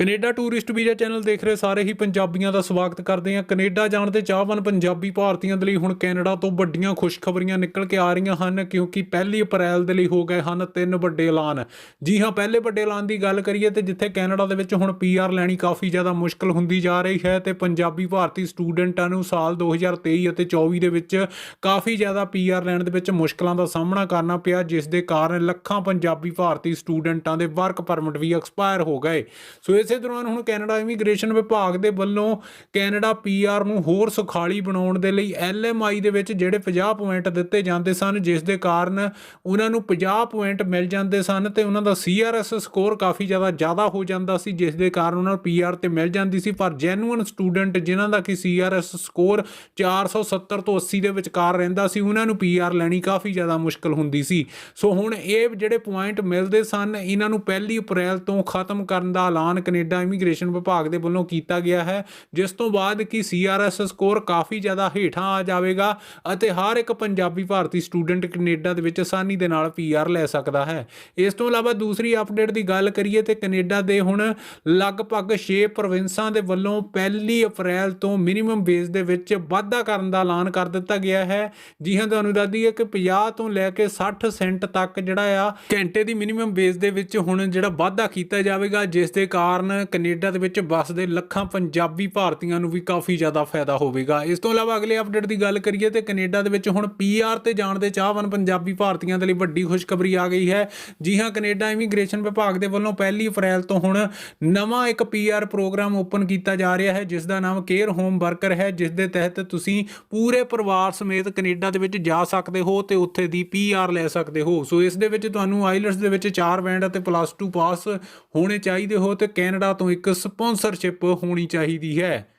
Canada tourist visa channel ਦੇਖ ਰਹੇ ਸਾਰੇ ਹੀ ਪੰਜਾਬੀਆਂ ਦਾ ਸਵਾਗਤ ਕਰਦੇ ਹਾਂ। ਕੈਨੇਡਾ ਜਾਣ ਦੇ ਚਾਹਵਾਨ ਪੰਜਾਬੀ ਭਾਰਤੀਆਂ ਦੇ ਲਈ ਹੁਣ ਕੈਨੇਡਾ ਤੋਂ ਵੱਡੀਆਂ ਖੁਸ਼ਖਬਰੀਆਂ ਨਿਕਲ ਕੇ ਆ ਰਹੀਆਂ ਹਨ, ਕਿਉਂਕਿ ਪਹਿਲੀ ਅਪ੍ਰੈਲ ਦੇ ਲਈ ਹੋ ਗਏ ਹਨ ਤਿੰਨ ਵੱਡੇ ਐਲਾਨ। ਜੀ ਹਾਂ, ਪਹਿਲੇ ਵੱਡੇ ਐਲਾਨ ਦੀ ਗੱਲ ਕਰੀਏ ਤੇ ਜਿੱਥੇ ਕੈਨੇਡਾ ਦੇ ਵਿੱਚ ਹੁਣ ਪੀਆਰ ਲੈਣੀ ਕਾਫੀ ਜ਼ਿਆਦਾ ਮੁਸ਼ਕਲ ਹੁੰਦੀ ਜਾ ਰਹੀ ਹੈ ਤੇ ਪੰਜਾਬੀ ਭਾਰਤੀ ਸਟੂਡੈਂਟਾਂ ਨੂੰ ਸਾਲ 2023 ਅਤੇ 24 ਦੇ ਵਿੱਚ ਕਾਫੀ ਜ਼ਿਆਦਾ ਪੀਆਰ ਲੈਣ ਦੇ ਵਿੱਚ ਮੁਸ਼ਕਲਾਂ ਦਾ ਸਾਹਮਣਾ ਕਰਨਾ ਪਿਆ, ਜਿਸ ਦੇ ਕਾਰਨ ਲੱਖਾਂ ਪੰਜਾਬੀ ਭਾਰਤੀ ਸਟੂਡੈਂਟਾਂ ਦੇ ਵਰਕ ਪਰਮਿਟ ਵੀ ਐਕਸਪਾਇਰ ਹੋ ਗਏ। ਸੋ ਇਸ ਇਸੇ ਦੌਰਾਨ ਹੁਣ ਕੈਨੇਡਾ ਇਮੀਗ੍ਰੇਸ਼ਨ ਵਿਭਾਗ ਦੇ ਵੱਲੋਂ ਕੈਨੇਡਾ ਪੀਆਰ ਨੂੰ ਹੋਰ ਸੁਖਾਲੀ ਬਣਾਉਣ ਦੇ ਲਈ ਐਲਐਮਆਈ ਦੇ ਵਿੱਚ ਜਿਹੜੇ 50 ਪੁਆਇੰਟ ਦਿੱਤੇ ਜਾਂਦੇ ਸਨ, ਜਿਸ ਦੇ ਕਾਰਨ ਉਹਨਾਂ ਨੂੰ 50 ਪੁਆਇੰਟ ਮਿਲ ਜਾਂਦੇ ਸਨ ਤੇ ਉਹਨਾਂ ਦਾ ਸੀਆਰਐਸ ਸਕੋਰ ਕਾਫੀ ਜ਼ਿਆਦਾ ਜ਼ਿਆਦਾ ਹੋ ਜਾਂਦਾ ਸੀ, ਜਿਸ ਦੇ ਕਾਰਨ ਉਹਨਾਂ ਨੂੰ ਪੀਆਰ ਤੇ ਮਿਲ ਜਾਂਦੀ ਸੀ। ਪਰ ਜੈਨੂਅਨ ਸਟੂਡੈਂਟ ਜਿਨ੍ਹਾਂ ਦਾ ਕਿ ਸੀਆਰਐਸ ਸਕੋਰ 470 ਤੋਂ 80 ਦੇ ਵਿਚਕਾਰ ਰਹਿੰਦਾ ਸੀ, ਉਹਨਾਂ ਨੂੰ ਪੀਆਰ ਲੈਣੀ ਕਾਫੀ ਜ਼ਿਆਦਾ ਮੁਸ਼ਕਲ ਹੁੰਦੀ ਸੀ। ਸੋ ਹੁਣ ਇਹ ਜਿਹੜੇ ਪੁਆਇੰਟ ਮਿਲਦੇ ਸਨ, ਇਹਨਾਂ ਨੂੰ ਪਹਿਲੀ ਅਪ੍ਰੈਲ ਤੋਂ ਖਤਮ ਕਰਨ ਦਾ ਐਲਾਨ ਕੈਨੇਡਾ ਇਮੀਗ੍ਰੇਸ਼ਨ ਵਿਭਾਗ ਦੇ ਵੱਲੋਂ ਕੀਤਾ ਗਿਆ ਹੈ, ਜਿਸ ਤੋਂ ਬਾਅਦ ਕਿ ਸੀਆਰਐਸ ਸਕੋਰ ਕਾਫੀ ਜ਼ਿਆਦਾ ਹੇਠਾਂ ਆ ਜਾਵੇਗਾ ਅਤੇ ਹਰ ਇੱਕ ਪੰਜਾਬੀ ਭਾਰਤੀ ਸਟੂਡੈਂਟ ਕੈਨੇਡਾ ਦੇ ਵਿੱਚ ਆਸਾਨੀ ਦੇ ਨਾਲ ਪੀਆਰ ਲੈ ਸਕਦਾ ਹੈ। ਇਸ ਤੋਂ ਇਲਾਵਾ ਦੂਸਰੀ ਅਪਡੇਟ ਦੀ ਗੱਲ ਕਰੀਏ ਤੇ ਕੈਨੇਡਾ ਦੇ ਹੁਣ ਲਗਭਗ 6 ਪ੍ਰੋਵਿੰਸਾਂ ਦੇ ਵੱਲੋਂ ਪਹਿਲੀ ਅਪ੍ਰੈਲ ਤੋਂ ਮਿਨੀਮਮ ਵੇਜ ਦੇ ਵਿੱਚ ਵਾਧਾ ਕਰਨ ਦਾ ਐਲਾਨ ਕਰ ਦਿੱਤਾ ਗਿਆ ਹੈ। ਜੀ ਹਾਂ, ਤੁਹਾਨੂੰ ਦੱਸ ਦਈਏ ਕਿ 50 ਤੋਂ ਲੈ ਕੇ 60 ਸੈਂਟ ਤੱਕ ਜਿਹੜਾ ਆ, ਘੰਟੇ ਦੀ ਮਿਨੀਮਮ ਵੇਜ ਦੇ ਵਿੱਚ ਹੁਣ ਜਿਹੜਾ ਵਾਧਾ ਕੀਤਾ ਜਾਵੇਗਾ, ਜਿਸ ਦੇ ਕਾਰਨ ਕੈਨੇਡਾ ਦੇ ਵਿੱਚ ਵੱਸਦੇ ਲੱਖਾਂ ਪੰਜਾਬੀ ਭਾਰਤੀਆਂ ਨੂੰ ਵੀ ਕਾਫੀ ਜ਼ਿਆਦਾ ਫਾਇਦਾ ਹੋਵੇਗਾ। ਇਸ ਤੋਂ ਇਲਾਵਾ ਅਗਲੇ ਅਪਡੇਟ ਦੀ ਗੱਲ ਕਰੀਏ ਤੇ ਕੈਨੇਡਾ ਦੇ ਵਿੱਚ ਹੁਣ ਪੀਆਰ ਤੇ ਜਾਣ ਦੇ ਚਾਹਵਾਨ ਪੰਜਾਬੀ ਭਾਰਤੀਆਂ ਦੇ ਲਈ ਵੱਡੀ ਖੁਸ਼ਖਬਰੀ ਆ ਗਈ ਹੈ। ਜੀ ਹਾਂ, ਕੈਨੇਡਾ ਇਮੀਗ੍ਰੇਸ਼ਨ ਵਿਭਾਗ ਦੇ ਵੱਲੋਂ ਪਹਿਲੀ ਅਪ੍ਰੈਲ ਤੋਂ ਹੁਣ ਨਵਾਂ ਇੱਕ ਪੀਆਰ ਪ੍ਰੋਗਰਾਮ ਓਪਨ ਕੀਤਾ ਜਾ ਰਿਹਾ ਹੈ, ਜਿਸ ਦਾ ਨਾਮ ਕੇਅਰ ਹੋਮ ਵਰਕਰ ਹੈ, ਜਿਸ ਦੇ ਤਹਿਤ ਤੁਸੀਂ ਪੂਰੇ ਪਰਿਵਾਰ ਸਮੇਤ ਕੈਨੇਡਾ ਦੇ ਵਿੱਚ ਜਾ ਸਕਦੇ ਹੋ ਤੇ ਉੱਥੇ ਦੀ ਪੀਆਰ ਲੈ ਸਕਦੇ ਹੋ। ਸੋ ਇਸ ਦੇ ਵਿੱਚ ਤੁਹਾਨੂੰ ਆਈਲਟਸ ਦੇ ਵਿੱਚ 4 ਬੈਂਡ ਅਤੇ ਪਲੱਸ 2 ਪਾਸ ਹੋਣੇ ਚਾਹੀਦੇ ਹੋ ਤੇ ਕੈਨੇਡਾ ਤੋਂ ਇੱਕ ਸਪਾਂਸਰਸ਼ਿਪ ਹੋਣੀ ਚਾਹੀਦੀ ਹੈ।